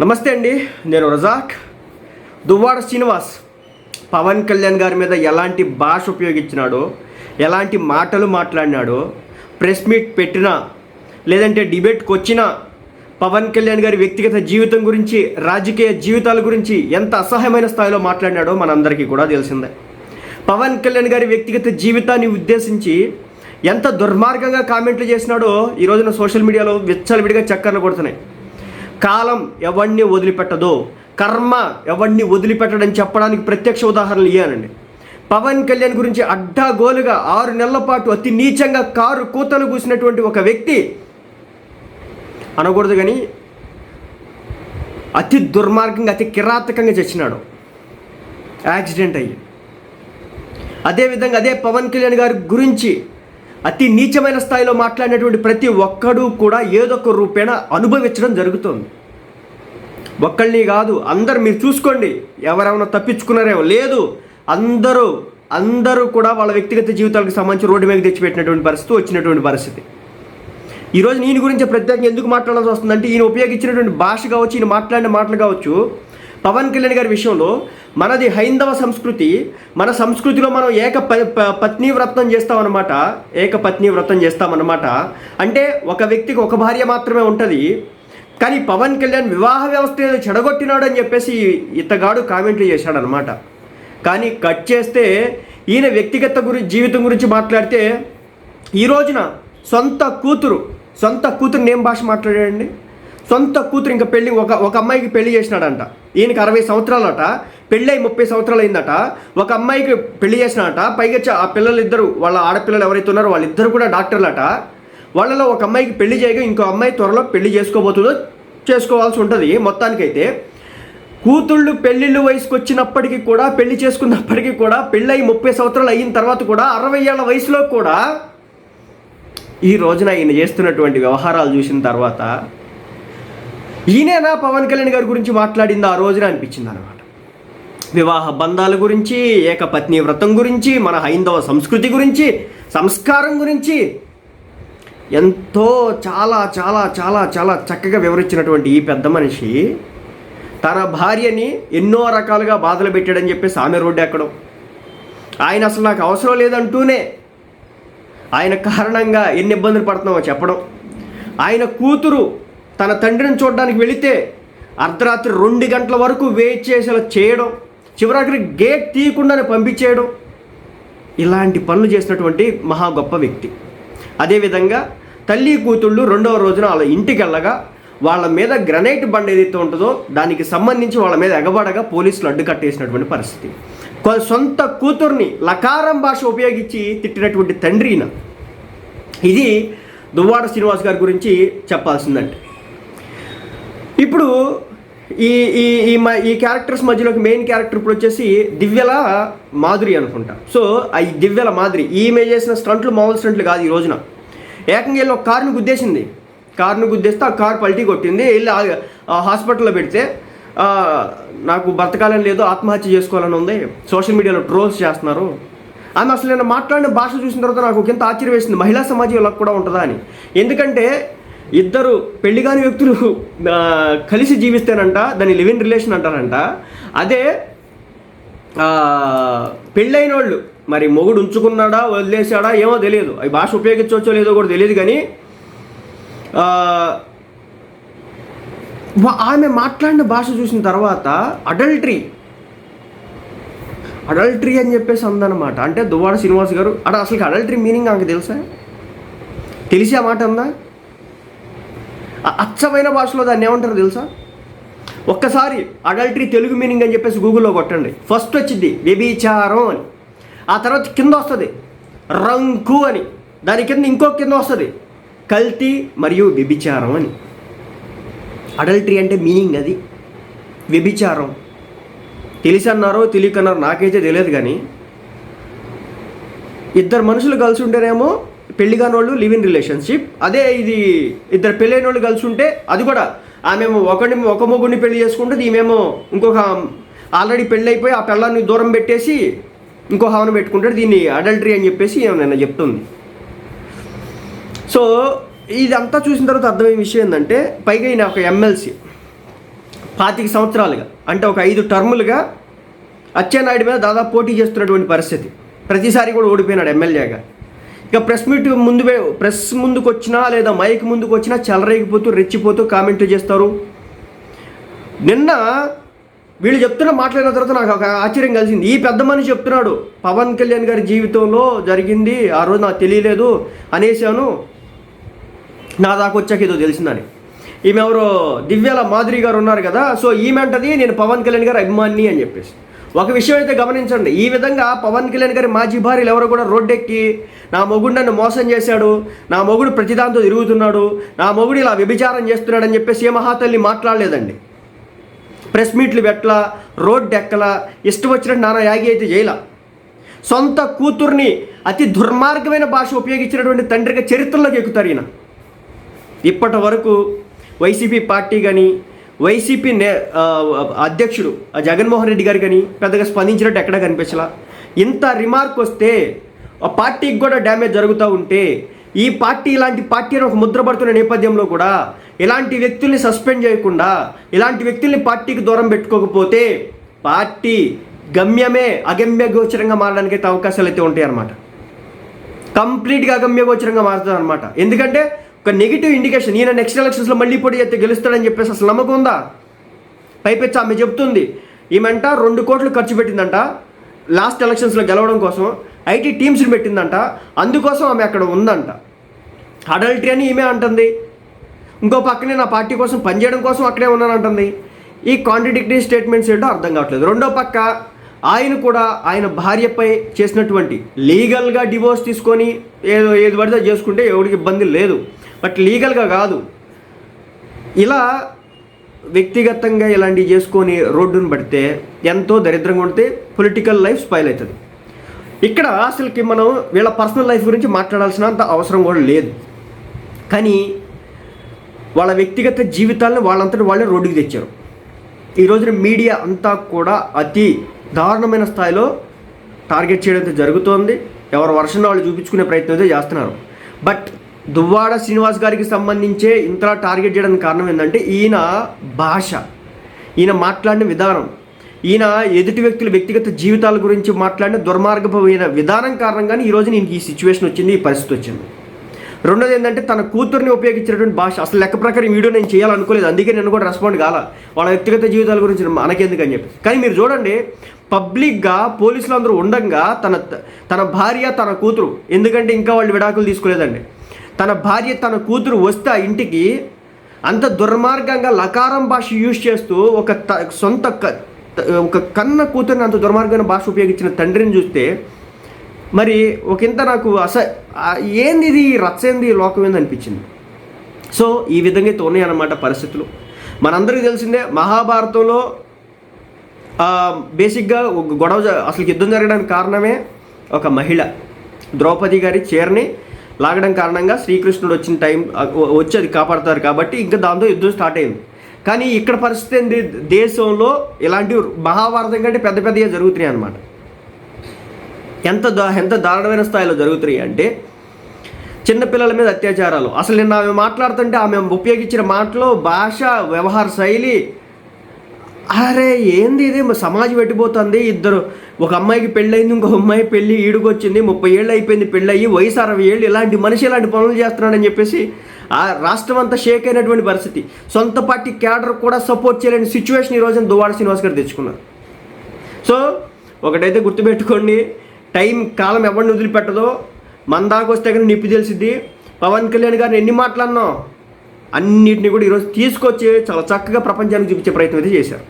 నమస్తే అండి నేను రజాక్. దువ్వాడ శ్రీనివాస్ పవన్ కళ్యాణ్ గారి మీద ఎలాంటి భాష ఉపయోగించినాడో ఎలాంటి మాటలు మాట్లాడినాడో ప్రెస్ మీట్ పెట్టినా లేదంటే డిబేట్కి వచ్చినా పవన్ కళ్యాణ్ గారి వ్యక్తిగత జీవితం గురించి రాజకీయ జీవితాల గురించి ఎంత అసహ్యమైన స్థాయిలో మాట్లాడినాడో మనందరికీ కూడా తెలిసిందే. పవన్ కళ్యాణ్ గారి వ్యక్తిగత జీవితాన్ని ఉద్దేశించి ఎంత దుర్మార్గంగా కామెంట్లు చేసినాడో ఈ రోజున సోషల్ మీడియాలో విచ్చలవిడిగా చక్కర్లు కొడుతున్నాయి. కాలం ఎవడిని వదిలిపెట్టదో కర్మ ఎవరిని వదిలిపెట్టడని చెప్పడానికి ప్రత్యక్ష ఉదాహరణలు ఇయ్యానండి పవన్ కళ్యాణ్ గురించి అడ్డాగోలుగా ఆరు నెలల పాటు అతి నీచంగా కారు కూతలు కూసినటువంటి ఒక వ్యక్తి అనకూడదు కానీ అతి దుర్మార్గంగా అతి కిరాతకంగా చచ్చినాడు. యాక్సిడెంట్ అయ్యి. అదేవిధంగా అదే పవన్ కళ్యాణ్ గారి గురించి అతి నీచమైన స్థాయిలో మాట్లాడినటువంటి ప్రతి ఒక్కడూ కూడా ఏదో ఒక రూపేణ అనుభవించడం జరుగుతుంది. ఒక్కళ్ళని కాదు అందరు మీరు చూసుకోండి ఎవరైనా తప్పించుకున్నారేమో. లేదు అందరూ అందరూ కూడా వాళ్ళ వ్యక్తిగత జీవితాలకు సంబంధించి రోడ్డు మీద తెచ్చిపెట్టినటువంటి పరిస్థితి వచ్చినటువంటి పరిస్థితి. ఈరోజు నేను గురించి ప్రత్యేకంగా ఎందుకు మాట్లాడాల్సి వస్తుందంటే ఈయన ఉపయోగించినటువంటి భాష కావచ్చు ఈయన మాట్లాడిన మాటలు కావచ్చు పవన్ కళ్యాణ్ గారి విషయంలో మనది హైందవ సంస్కృతి మన సంస్కృతిలో మనం ఏక ప- ప- పత్ని వ్రతం చేస్తామన్నమాట. ఏక పత్ని వ్రతం చేస్తామన్నమాట. అంటే ఒక వ్యక్తికి ఒక భార్య మాత్రమే ఉంటుంది. కానీ పవన్ కళ్యాణ్ వివాహ వ్యవస్థ ఏదో చెడగొట్టినాడు అని చెప్పేసి ఇతగాడు కామెంట్లు చేశాడనమాట కానీ కట్ చేస్తే ఈయన వ్యక్తిగత గురి జీవితం గురించి మాట్లాడితే ఈ రోజున సొంత కూతురు సొంత కూతురు నేమ్ భాష మాట్లాడాడండి? సొంత కూతురు ఇంకా పెళ్ళి ఒక ఒక అమ్మాయికి పెళ్ళి చేసినాడంట. ఈయనకి అరవై సంవత్సరాలట పెళ్ళి అయి ముప్పై సంవత్సరాలు అయిందట ఒక అమ్మాయికి పెళ్ళి చేసినాట పైగా ఆ పిల్లలు ఇద్దరు వాళ్ళ ఆడపిల్లలు ఎవరైతే ఉన్నారో వాళ్ళిద్దరు కూడా డాక్టర్లట. వాళ్ళలో ఒక అమ్మాయికి పెళ్ళి చేయగా ఇంకో అమ్మాయి త్వరలో పెళ్ళి చేసుకోబోతుందో చేసుకోవాల్సి ఉంటుంది మొత్తానికైతే. కూతుళ్ళు పెళ్ళిళ్ళు వయసుకు వచ్చినప్పటికీ కూడా పెళ్ళి చేసుకున్నప్పటికీ కూడా పెళ్ళై ముప్పై సంవత్సరాలు అయిన తర్వాత కూడా అరవై ఏళ్ళ వయసులో కూడా ఈ రోజున ఈయన చేస్తున్నటువంటి వ్యవహారాలు చూసిన తర్వాత ఈయనేనా పవన్ కళ్యాణ్ గారి గురించి మాట్లాడింది ఆ రోజున అనిపించింది అనమాట వివాహ బంధాల గురించి ఏకపత్ని వ్రతం గురించి మన హైందవ సంస్కృతి గురించి సంస్కారం గురించి ఎంతో చాలా చాలా చాలా చాలా చక్కగా వివరించినటువంటి ఈ పెద్ద మనిషి తన భార్యని ఎన్నో రకాలుగా బాధలు పెట్టాడని చెప్పేసి ఆమె రోడ్డు ఎక్కడం. ఆయన అసలు నాకు అవసరం లేదంటూనే ఆయన కారణంగా ఎన్ని ఇబ్బందులు పడుతున్నామో చెప్పడం. ఆయన కూతురు తన తండ్రిని చూడడానికి వెళితే అర్ధరాత్రి రెండు గంటల వరకు వెయిట్ చేసేలా చేయడం చివరికి గేట్ తీయకుండానే పంపించేయడం ఇలాంటి పనులు చేసినటువంటి మహా గొప్ప వ్యక్తి. అదేవిధంగా తల్లి కూతుళ్ళు రెండవ రోజున వాళ్ళ ఇంటికి వెళ్ళగా వాళ్ళ మీద గ్రనైట్ బండ్ ఏదైతే ఉంటుందో దానికి సంబంధించి వాళ్ళ మీద ఎగబడగా పోలీసులు అడ్డు కట్టేసినటువంటి పరిస్థితి. సొంత కూతుర్ని లకారం భాష ఉపయోగించి తిట్టినటువంటి తండ్రిన ఇది దువ్వాడ శ్రీనివాస్ గారి గురించి చెప్పాల్సిందంటే ఇప్పుడు ఈ ఈ ఈ మ- ఈ క్యారెక్టర్స్ మధ్యలోకి మెయిన్ క్యారెక్టర్ ఇప్పుడు వచ్చేసి దివ్యల మాధురి అనుకుంటా. సో ఈ దివ్యల మాధురి ఈమె చేసిన స్టంట్లు మామూలు స్టంట్లు కాదు ఈ రోజున. ఏకంగా వెళ్ళి ఒక కారుని గుద్దేసింది. కారుని గుద్దేస్తే ఆ కారు పల్టీ కొట్టింది వెళ్ళి హాస్పిటల్లో పెడితే నాకు బ్రతకాలని లేదు ఆత్మహత్య చేసుకోవాలని ఉంది సోషల్ మీడియాలో ట్రోల్స్ చేస్తున్నారు. ఆమె అసలు నేను మాట్లాడిన భాష చూసిన తర్వాత నాకు ఇంత ఆశ్చర్యం వేసింది మహిళా సమాజం ఇలా కూడా ఉంటుందా అని. ఎందుకంటే ఇద్దరు పెళ్ళి కాని వ్యక్తులు కలిసి జీవిస్తేనంట దాన్ని లివ్ ఇన్ రిలేషన్ అంటారంట. అదే పెళ్ళైన వాళ్ళు మరి మొగుడు ఉంచుకున్నాడా వదిలేశాడా ఏమో తెలియదు. అవి భాష ఉపయోగించవచ్చో లేదో కూడా తెలియదు కానీ ఆమె మాట్లాడిన భాష చూసిన తర్వాత అడల్టరీ. అడల్టరీ అని చెప్పేసి అందనమాట అంటే దువ్వాడ శ్రీనివాస్ గారు అడ అసలు అడల్టరీ మీనింగ్ నాకు తెలుసా? తెలిసి ఆ మాట అందా అచ్చమైన భాషలో దాన్ని ఏమంటారు తెలుసా? ఒక్కసారి అడల్టరీ తెలుగు మీనింగ్ అని చెప్పేసి గూగుల్లో కొట్టండి. ఫస్ట్ వచ్చింది వ్యభిచారం అని. ఆ తర్వాత కింద వస్తుంది రంకు అని. దాని కింద ఇంకో కింద వస్తుంది కల్తీ మరియు వ్యభిచారం అని. అడల్టరీ అంటే మీనింగ్ అది. వ్యభిచారం. తెలిసి అన్నారో తెలియకన్నారో నాకైతే తెలియదు కానీ ఇద్దరు మనుషులు కలిసి ఉంటేనేమో పెళ్ళి కాని వాళ్ళు లివ్ ఇన్ రిలేషన్షిప్ అదే ఇది ఇద్దరు పెళ్ళైన వాళ్ళు కలిసి ఉంటే అది కూడా. ఆమెమో ఒకటి ఒక మొగుడిని పెళ్ళి చేసుకుంటుంది ఈమెమో ఇంకొక ఆల్రెడీ పెళ్ళి అయిపోయి ఆ పిల్లల్ని దూరం పెట్టేసి ఇంకో హావన పెట్టుకుంటాడు. దీన్ని అడల్టరీ అని చెప్పేసి ఏమైనా చెప్తుంది. సో ఇదంతా చూసిన తర్వాత అర్థమయ్యే విషయం ఏంటంటే పైగా ఈయన ఒక ఎమ్మెల్సీ పాతిక సంవత్సరాలుగా అంటే ఒక ఐదు టర్ములుగా అచ్చెన్నాయుడు మీద దాదాపు పోటీ చేస్తున్నటువంటి పరిస్థితి. ప్రతిసారి కూడా ఓడిపోయినాడు ఎమ్మెల్యేగా ఇక ప్రెస్ మీట్ ముందు ప్రెస్ ముందుకు వచ్చినా లేదా మైక్ ముందుకు వచ్చినా చెలరేగిపోతూ రెచ్చిపోతూ కామెంట్ చేస్తారు. నిన్న వీళ్ళు చెప్తున్న మాట్లాడిన తర్వాత నాకు ఒక ఆశ్చర్యం కలిసింది. ఈ పెద్ద మనిషి చెప్తున్నాడు పవన్ కళ్యాణ్ గారి జీవితంలో జరిగింది ఆ రోజు నాకు తెలియలేదు అనేసాను నా దాకా వచ్చాక ఏదో తెలిసిందని. ఈమె ఎవరో దివ్యాల మాధురి గారు ఉన్నారు కదా సో ఈమె అంటది నేను పవన్ కళ్యాణ్ గారి అభిమాని అని చెప్పేసి. ఒక విషయం అయితే గమనించండి. ఈ విధంగా పవన్ కళ్యాణ్ గారి మాజీ భార్యలు ఎవరు కూడా రోడ్డెక్కి నా మొగుడు నన్ను మోసం చేశాడు. నా మొగుడు ప్రతిదాంతో తిరుగుతున్నాడు. నా మొగుడు ఇలా వ్యభిచారం చేస్తున్నాడని చెప్పేసి ఏ మహాతల్లి మాట్లాడలేదండి. ప్రెస్ మీట్లు పెట్టలా రోడ్డు ఎక్కలా ఇష్టం వచ్చినట్టు నానా యాగి అయితే చేయలా. సొంత కూతుర్ని అతి దుర్మార్గమైన భాష ఉపయోగించినటువంటి తండ్రిగా చరిత్రలోకి ఎక్కుతారు ఈయన. ఇప్పటి వరకు వైసీపీ పార్టీ కానీ వైసీపీ నే అధ్యక్షుడు ఆ జగన్మోహన్ రెడ్డి గారు కానీ పెద్దగా స్పందించినట్టు ఎక్కడా కనిపించలా. ఇంత రిమార్క్ వస్తే ఆ పార్టీకి కూడా డ్యామేజ్ జరుగుతూ ఉంటే ఈ పార్టీ ఇలాంటి పార్టీ అని ఒక ముద్రపడుతున్న నేపథ్యంలో కూడా ఇలాంటి వ్యక్తుల్ని సస్పెండ్ చేయకుండా ఇలాంటి వ్యక్తుల్ని పార్టీకి దూరం పెట్టుకోకపోతే పార్టీ గమ్యమే అగమ్య గోచరంగా మారడానికి అయితే అవకాశాలు అయితే ఉంటాయి అన్నమాట. కంప్లీట్గా అగమ్యగోచరంగా మారుతుంది అనమాట ఎందుకంటే ఒక నెగిటివ్ ఇండికేషన్ ఈయన నెక్స్ట్ ఎలక్షన్స్లో మళ్ళీ పోటీ చేస్తే గెలుస్తాడని చెప్పేసి అసలు నమ్మకం ఉందా? పైపెచ్చి ఆమె చెప్తుంది. ఈమెంట రెండు కోట్లు ఖర్చు పెట్టిందంట లాస్ట్ ఎలక్షన్స్లో గెలవడం కోసం. ఐటీ టీమ్స్ని పెట్టిందంట. అందుకోసం ఆమె అక్కడ ఉందంట. అడల్టరీ అని ఈమె అంటుంది. ఇంకో పక్కనే నా పార్టీ కోసం పనిచేయడం కోసం అక్కడే ఉన్నాను అంటుంది. ఈ కాంట్రడిక్టరీ స్టేట్మెంట్స్ ఏంటో అర్థం కావట్లేదు. రెండో పక్క ఆయన కూడా ఆయన భార్యపై చేసినటువంటి లీగల్గా డివోర్స్ తీసుకొని ఏదో ఏది పడితే చేసుకుంటే ఎవరికి ఇబ్బంది లేదు. బట్ లీగల్గా కాదు. ఇలా వ్యక్తిగతంగా ఇలాంటివి చేసుకొని రోడ్డును పడితే ఎంతో దరిద్రంగా ఉంటే పొలిటికల్ లైఫ్ స్పైల్ అవుతుంది. ఇక్కడ అసలుకి మనం వీళ్ళ పర్సనల్ లైఫ్ గురించి మాట్లాడాల్సినంత అవసరం కూడా లేదు. కానీ వాళ్ళ వ్యక్తిగత జీవితాలను వాళ్ళంతటి వాళ్ళే రోడ్డుకి తెచ్చారు. ఈ రోజున మీడియా అంతా కూడా అతి దారుణమైన స్థాయిలో టార్గెట్ చేయడం జరుగుతోంది. ఎవరు వర్షం వాళ్ళు చూపించుకునే ప్రయత్నం అయితే చేస్తున్నారు. బట్ దువ్వాడ శ్రీనివాస్ గారికి సంబంధించే ఇంతలా టార్గెట్ చేయడానికి కారణం ఏంటంటే ఈయన భాష ఈయన మాట్లాడిన విధానం ఈయన ఎదుటి వ్యక్తుల వ్యక్తిగత జీవితాల గురించి మాట్లాడిన దుర్మార్గమైన విధానం కారణంగానే ఈరోజు నేను ఈ సిచ్యువేషన్ వచ్చింది ఈ పరిస్థితి వచ్చింది. రెండోది ఏంటంటే తన కూతుర్ని ఉపయోగించినటువంటి భాష. అసలు లెక్క ప్రకారం వీడియో నేను చేయాలనుకోలేదు. అందుకే నేను కూడా రెస్పాండ్ కాల. వాళ్ళ వ్యక్తిగత జీవితాల గురించి మనకెందుకు అని చెప్పి. కానీ మీరు చూడండి పబ్లిక్గా పోలీసులు అందరూ ఉండంగా తన తన భార్య తన కూతురు. ఎందుకంటే ఇంకా వాళ్ళు విడాకులు తీసుకోలేదండి. తన భార్య తన కూతురు వస్తే ఆ ఇంటికి అంత దుర్మార్గంగా లకారం భాష యూజ్ చేస్తూ ఒక సొంత క- ఒక కన్న కూతురిని అంత దుర్మార్గమైన భాష ఉపయోగించిన తండ్రిని చూస్తే మరి ఒకంత నాకు అస ఏంది ఇది? రచ్చేంది లోకం ఏంది అనిపించింది. సో ఈ విధంగా అయితే ఉన్నాయన్నమాట పరిస్థితులు. మనందరికీ తెలిసిందే మహాభారతంలో బేసిక్గా గొడవ అసలు యుద్ధం జరగడానికి కారణమే ఒక మహిళ. ద్రౌపది గారి చీరని లాగడం కారణంగా శ్రీకృష్ణుడు వచ్చిన టైం వచ్చి అది కాపాడతారు కాబట్టి ఇంకా దాంతో యుద్ధం స్టార్ట్ అయింది. కానీ ఇక్కడ పరిస్థితి ఏంది? దేశంలో ఇలాంటి మహాభారతం కంటే పెద్ద పెద్దగా జరుగుతున్నాయి అన్నమాట. ఎంత దా ఎంత దారుణమైన స్థాయిలో జరుగుతున్నాయి అంటే చిన్నపిల్లల మీద అత్యాచారాలు. అసలు నిన్న ఆమె మాట్లాడుతుంటే ఆమె ఉపయోగించిన మాటలో భాష వ్యవహార శైలి అరే ఏంది ఇది? సమాజం పెట్టిపోతుంది ఇద్దరు ఒక అమ్మాయికి పెళ్ళయింది ఇంకో అమ్మాయి పెళ్ళి ఈడుకొచ్చింది ముప్పై ఏళ్ళు అయిపోయింది పెళ్ళయ్యి వయసు అరవై ఏళ్ళు ఇలాంటి మనిషి ఇలాంటి పనులు చేస్తున్నాడని చెప్పేసి ఆ రాష్ట్రం అంతా షేక్ అయినటువంటి పరిస్థితి. సొంత పార్టీ క్యాడర్ కూడా సపోర్ట్ చేయలేని సిచ్యువేషన్ ఈ రోజున దువ్వాడ శ్రీనివాస్ గారు తెచ్చుకున్నారు. సో ఒకటైతే గుర్తుపెట్టుకోండి టైం కాలం ఎవరిని వదిలిపెట్టదో మన దాకా వస్తే కానీ నిప్పి తెలిసిద్ది. పవన్ కళ్యాణ్ గారిని ఎన్ని మాట్లాడినాం అన్నిటిని కూడా ఈరోజు తీసుకొచ్చి చాలా చక్కగా ప్రపంచానికి చూపించే ప్రయత్నం అయితే చేశారు.